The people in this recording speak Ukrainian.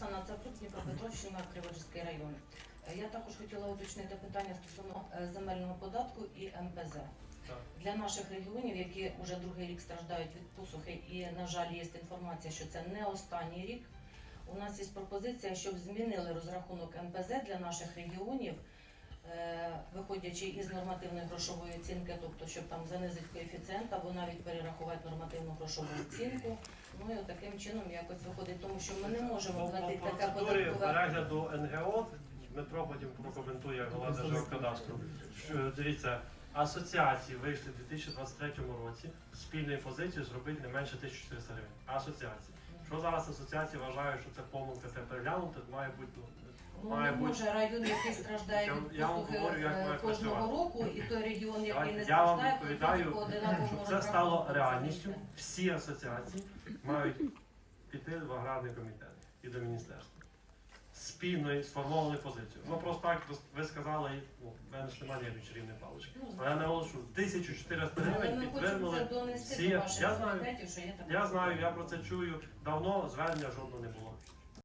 Оксана Цапрук, Дніпропетровщина, Криворізький район. Е, Я також хотіла уточнити питання стосовно е, земельного податку і МПЗ. Для наших регіонів, які вже другий рік страждають від посухи, і, на жаль, є інформація, що це не останній рік. У нас є пропозиція, щоб змінили розрахунок МПЗ для наших регіонів, виходячи із нормативної грошової оцінки, тобто щоб там занизити коефіцієнт або навіть перерахувати нормативну грошову оцінку. Ну і таким чином якось виходить, тому що ми не можемо платити таке податкове. перегляду НГО Дмитро потім прокоментує голова Держгеокадастру. Що, Дивіться, асоціації вийшли в 2023 році спільною позицією зробити не менше 1400 гривень. Асоціації. Що зараз асоціації вважають, що це помилка, це переглянути, має бути ну, Ну має не бути. може район, який страждає від я вам говорю, як е, має кожного працювати. року, і той регіон, який не я вам страждає, відповідаю, щоб це стало реальністю. Всі асоціації мають піти в аграрний комітет і до міністерства. Спільно сформованою позицією. Ну просто так ви сказали, ну, в мене ж немає чарівної палички. Ну, Але я наголошую, 1400 Але гривень ми хочемо це підтвердили. донести всі- я знаю. Я знаю, я про це чую. Давно звернення жодного не було.